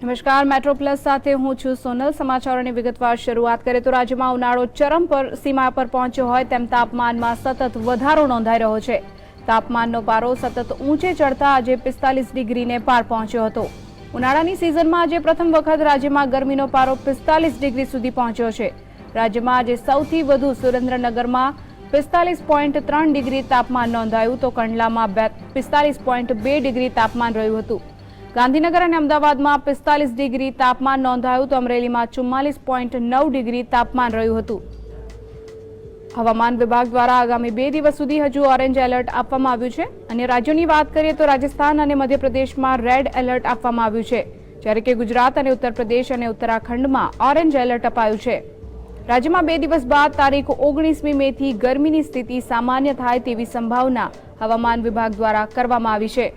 નમસ્કાર, metro plus સાથે હું છું સોનલ. સમાચારોની વિગતવાર શરૂઆત કરીએ તો રાજ્યમાં ઉનાળો ચરમ પર સીમા પર પહોંચ્યો હોય તેમ તાપમાનમાં સતત વધારો નોંધાઈ રહ્યો છે. તાપમાનનો પારો સતત ઊંચે ચડતા આજે પિસ્તાલીસ ડિગ્રીને પાર પહોંચ્યો હતો. ઉનાળાની સિઝનમાં આજે પ્રથમ વખત રાજ્યમાં ગરમીનો પારો પિસ્તાલીસ ડિગ્રી સુધી પહોંચ્યો છે. રાજ્યમાં આજે સૌથી વધુ સુરેન્દ્રનગરમાં પિસ્તાલીસ પોઈન્ટ ત્રણ ડિગ્રી તાપમાન નોંધાયું તો કંડલામાં પિસ્તાલીસ પોઈન્ટ બે ડિગ્રી તાપમાન રહ્યું હતું. ગાંધીનગર અને અમદાવાદમાં પિસ્તાલીસ ડિગ્રી તાપમાન નોંધાયું. તો અમરેલીમાં ચુમ્માલીસ પોઈન્ટ નવ ડિગ્રી તાપમાન રહ્યું હતું. હવામાન વિભાગ દ્વારા આગામી બે દિવસ સુધી હજુ ઓરેન્જ એલર્ટ આપવામાં આવ્યું છે. અને રાજ્યોની વાત કરીએ તો રાજસ્થાન અને મધ્યપ્રદેશમાં રેડ એલર્ટ આપવામાં આવ્યું છે. જ્યારે કે ગુજરાત અને ઉત્તર પ્રદેશ અને ઉત્તરાખંડમાં ઓરેન્જ એલર્ટ અપાયું છે. રાજ્યમાં બે દિવસ બાદ તારીખ ઓગણીસમી મેથી ગરમીની સ્થિતિ સામાન્ય થાય તેવી સંભાવના હવામાન વિભાગ દ્વારા કરવામાં આવી છે.